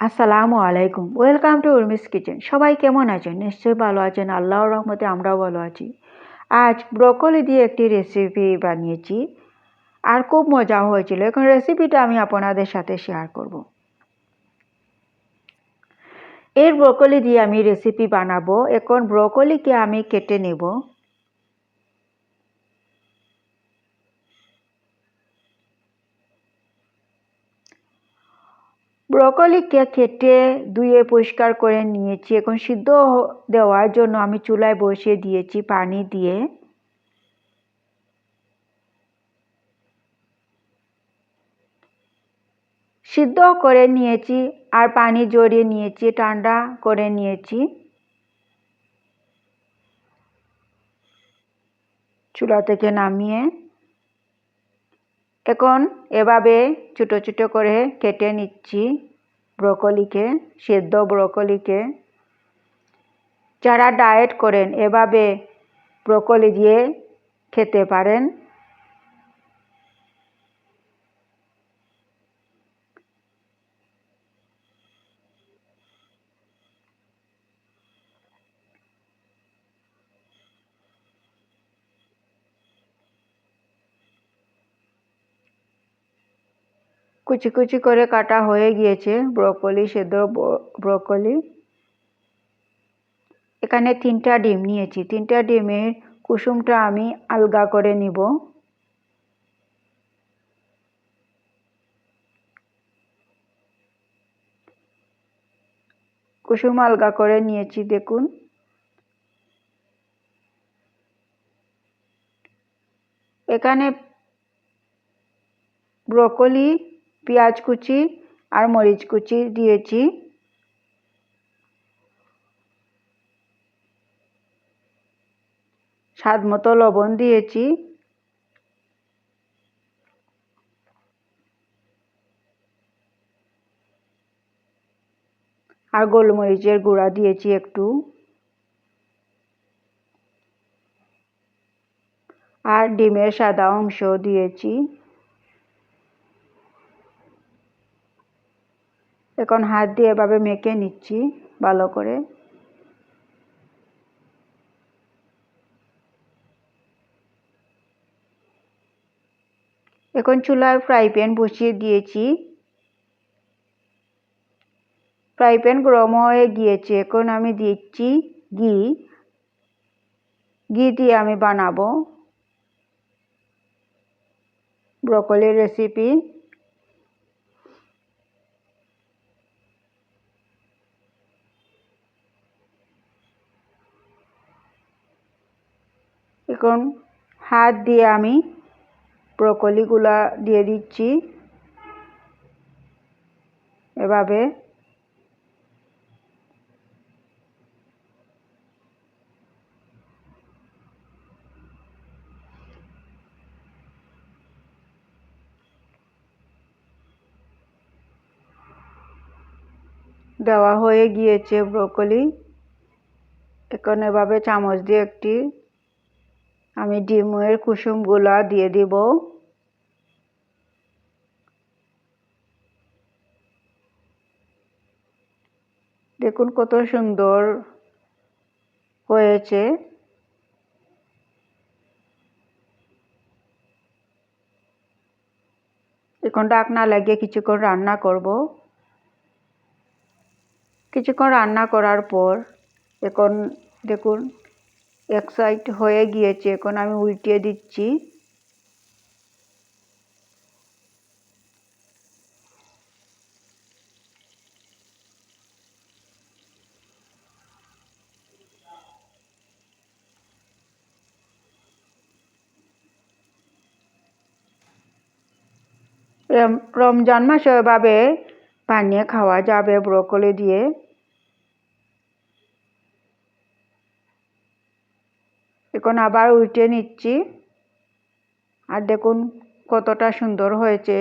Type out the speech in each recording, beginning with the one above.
আসসালামু আলাইকুম। Welcome to Urmi's kitchen সবাই কেমন আছেন? নিশ্চয়ই ভালো আছেন। আল্লাহর রহমতে আমরাও ভালো আছি। আজ ব্রকলি দিয়ে একটি রেসিপি বানিয়েছি। আর খুব মজা হয়েছিল। এখন রেসিপিটা আমি আপনাদের সাথে শেয়ার করব। এর ব্রকলি দিয়ে আমি রেসিপি বানাবো। এখন ব্রকলিকে আমি কেটে নেব। ব্রকলিকে কেটে ধুয়ে পরিষ্কার করে নিয়েছি। এখন সিদ্ধ দেওয়ার জন্য আমি চুলায় বসিয়ে দিয়েছি পানি দিয়ে। সিদ্ধ করে নিয়েছি আর পানি জড়িয়ে নিয়েছি, ঠান্ডা করে নিয়েছি। চুলা থেকে নামিয়ে এখন এভাবে ছোটো ছোটো করে কেটে নিচ্ছি ব্রকলিকে, সেদ্ধ ব্রকলিকে। যারা ডায়েট করেন, এভাবে ব্রকলি দিয়ে খেতে পারেন। কুচি কুচি করে কাটা হয়ে গিয়েছে ব্রকলি, সেদ্ধ ব্রকলি। এখানে তিনটা ডিম নিয়েছি। তিনটা ডিমের কুসুমটা আমি আলগা করে নিব। কুসুম আলগা করে নিয়েছি, দেখুন। এখানে ব্রকলি পেঁয়াজ কুচি আর মরিচ কুচি দিয়েছি। স্বাদ মতো লবণ দিয়েছি। আর গোলমরিচের গুঁড়া দিয়েছি একটু। আর ডিমের সাদা অংশ দিয়েছি। এখন হাত দিয়ে এভাবে মেখে নিচ্ছি ভালো করে। এখন চুলায় ফ্রাই প্যান বসিয়ে দিয়েছি। ফ্রাই প্যান গরম হয়ে গিয়েছে, এখন আমি দিচ্ছি ঘি। ঘি দিয়ে আমি বানাবো। ব্রকলির রেসিপি। এখন হাত দিয়ে আমি ব্রকলিগুলা দিয়ে দিচ্ছি। এভাবে। দেওয়া হয়ে গিয়েছে ব্রকলি। এখন এভাবে চামচ দিয়ে একটি আমি ডিমের কুসুমগুলা দিয়ে দিব। দেখুন কত সুন্দর হয়েছে। এখন ডাকনা লাগিয়ে কিছুক্ষণ রান্না করব। কিছুক্ষণ রান্না করার পর এখন দেখুন এক সাইড হয়ে গিয়েছে। এখন আমি উল্টিয়ে দিচ্ছি। রমজান মাসে এভাবে বানিয়ে খাওয়া যাবে, ব্রকলি দিয়ে। এখন আবার উল্টে নিচ্ছি। আর দেখুন কতটা সুন্দর হয়েছে,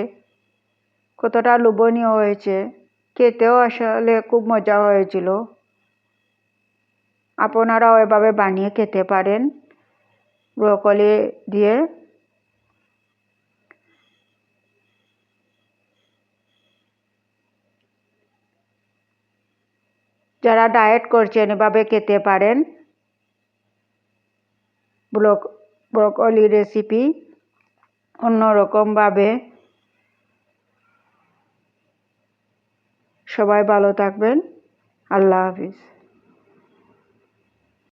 কতটা লোভনীয় হয়েছে। খেতেও আসলে খুব মজা হয়েছিল। আপনারাও এভাবে বানিয়ে খেতে পারেন ব্রকলি দিয়ে। যারা ডায়েট করছেন এভাবে খেতে পারেন। ব্রক ব্রকলি রেসিপি অন্যরকমভাবে। সবাই ভালো থাকবেন। আল্লাহ হাফিজ।